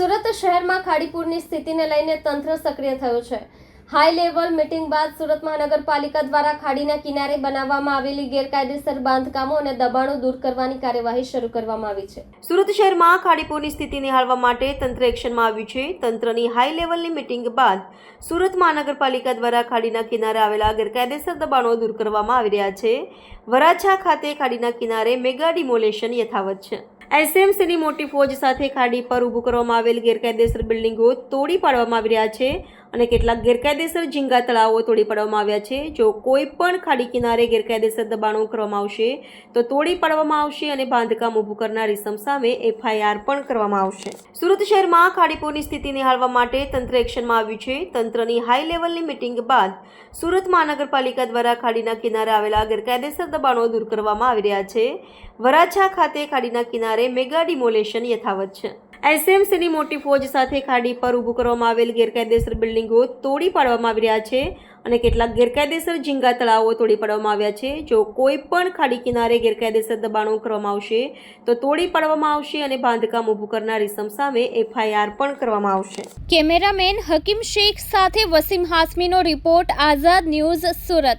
સુરત શહેરમાં ખાડીપુરની સ્થિતિને લઈને તંત્ર સક્રિય થયું છે. હાઈ લેવલ મીટિંગ બાદ સુરત મહાનગરપાલિકા દ્વારા ખાડીના કિનારે બનાવવામાં આવેલી ગેરકાયદેસર બાંધકામો અને દબાણો દૂર કરવાની કાર્યવાહી શરૂ કરવામાં આવી છે. સુરત શહેરમાં ખાડીપુરની સ્થિતિ નિહાળવા માટે તંત્ર એક્શનમાં આવ્યું છે. તંત્રની હાઈ લેવલની મિટિંગ બાદ સુરત મહાનગરપાલિકા દ્વારા ખાડીના કિનારે આવેલા ગેરકાયદેસર દબાણો દૂર કરવામાં આવી રહ્યા છે. વરાછા ખાતે ખાડીના કિનારે મેગા ડિમોલેશન યથાવત છે. એસએમસીની મોટી ફોજ સાથે ખાડી પર ઊભું કરવામાં આવેલ ગેરકાયદેસર બિલ્ડિંગો તોડી પાડવામાં આવી રહ્યા છે. અને કેટલાક ગેરકાયદેસર ઝીંગા તળાવો તોડી પાડવામાં આવ્યા છે. જો કોઈ પણ ખાડી કિનારે ગેરકાયદેસર દબાણો કરવામાં આવશે, તો તોડી પાડવામાં આવશે અને બાંધકામ ઊભું કરનાર ઇસમ સામે એફઆઈઆર પણ કરવામાં આવશે. સુરત શહેરમાં ખાડીપુરની સ્થિતિ નિહાળવા માટે તંત્ર એક્શનમાં આવ્યું છે. તંત્રની હાઈ લેવલની મિટિંગ બાદ સુરત મહાનગરપાલિકા દ્વારા ખાડીના કિનારે આવેલા ગેરકાયદેસર દબાણો દૂર કરવામાં આવી રહ્યા છે. વરાછા ખાતે ખાડીના કિનારે મેગા ડિમોલેશન યથાવત છે. એસએમસીની મોટી ફોજ સાથે ખાડી પર ઊભું કરવામાં આવેલ ગેરકાયદેસર બિલ્ડિંગો તોડી પાડવામાં આવી રહ્યા છે અને કેટલાક ગેરકાયદેસર ઝીંગા તળાવો તોડી પાડવામાં આવ્યા છે. જો કોઈ પણ ખાડી કિનારે ગેરકાયદેસર દબાણો કરવામાં આવશે, તો તોડી પાડવામાં આવશે અને બાંધકામ ઊભું કરનાર ઇસમ સામે એફઆઈઆર પણ કરવામાં આવશે. કેમેરામેન હકીમ શેખ સાથે વસીમ હાસમીનો રિપોર્ટ, આઝાદ ન્યૂઝ સુરત.